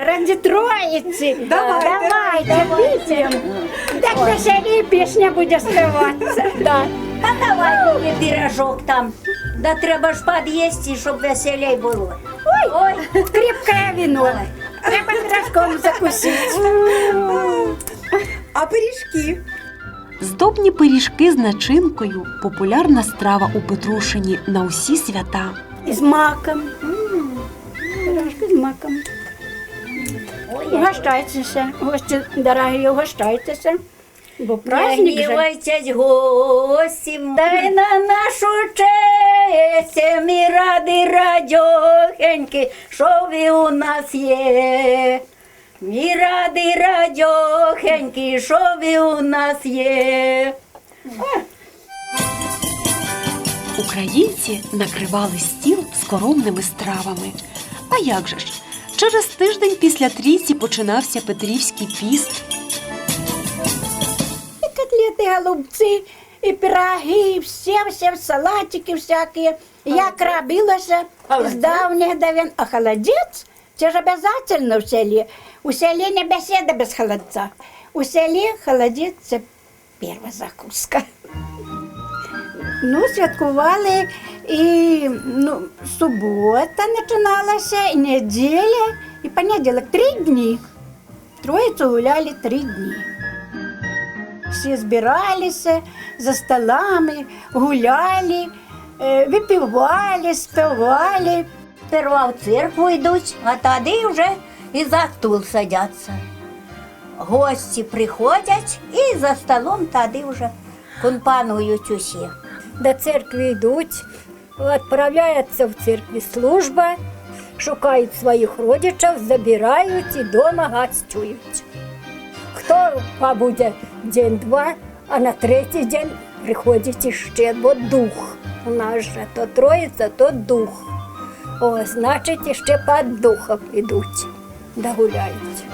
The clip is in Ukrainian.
Ради Троицы. Давайте. Давайте. Так на селе песня будет оставаться. Да. Та давай мені пірожок там. Да треба ж під'їсти, щоб веселей було. Ой, ой. Крепкое вино. Треба пирожком закусить. А пиріжки? Здобні пиріжки з начинкою популярна страва у Петрушині на усі свята. С маком. Пирожки с маком. Ой, я Угощайтесь, гости дорогие, угощайтесь. Бо праздник же. гнівайтесь гості, дай на нашу честь, ми раді радьохеньки, що ви у нас є. Ми раді радьохеньки, що ви у нас є. Українці накривали стіл з коронними стравами. А як же ж? Через тиждень після трійці починався Петрівський піст. И котлеты, голубцы, и пироги, и все-все салатики всякие. Я крабилася с давних давен. А холодец, це ж обязательно в селі. У селі не беседа без холодца. У селі холодець – це перша закуска. Ну, святкували і ну, субота починалася, і неділя, і понеділок три дні. Троїцю гуляли три дні. Всі збиралися за столами, гуляли, е, випивали, співали. Сперва в церкву йдуть, а тоді вже і за стул садяться. Гості приходять і за столом тоді вже компанують усі. до церкви йдуть, відправляється в церкві служба, шукають своїх родичів, забирають і вдома гостюють. Хто побуде день-два, а на третій день приходить іще, бо дух. У нас же то троїця, то дух. О, значить, іще під духом ідуть, да гуляють.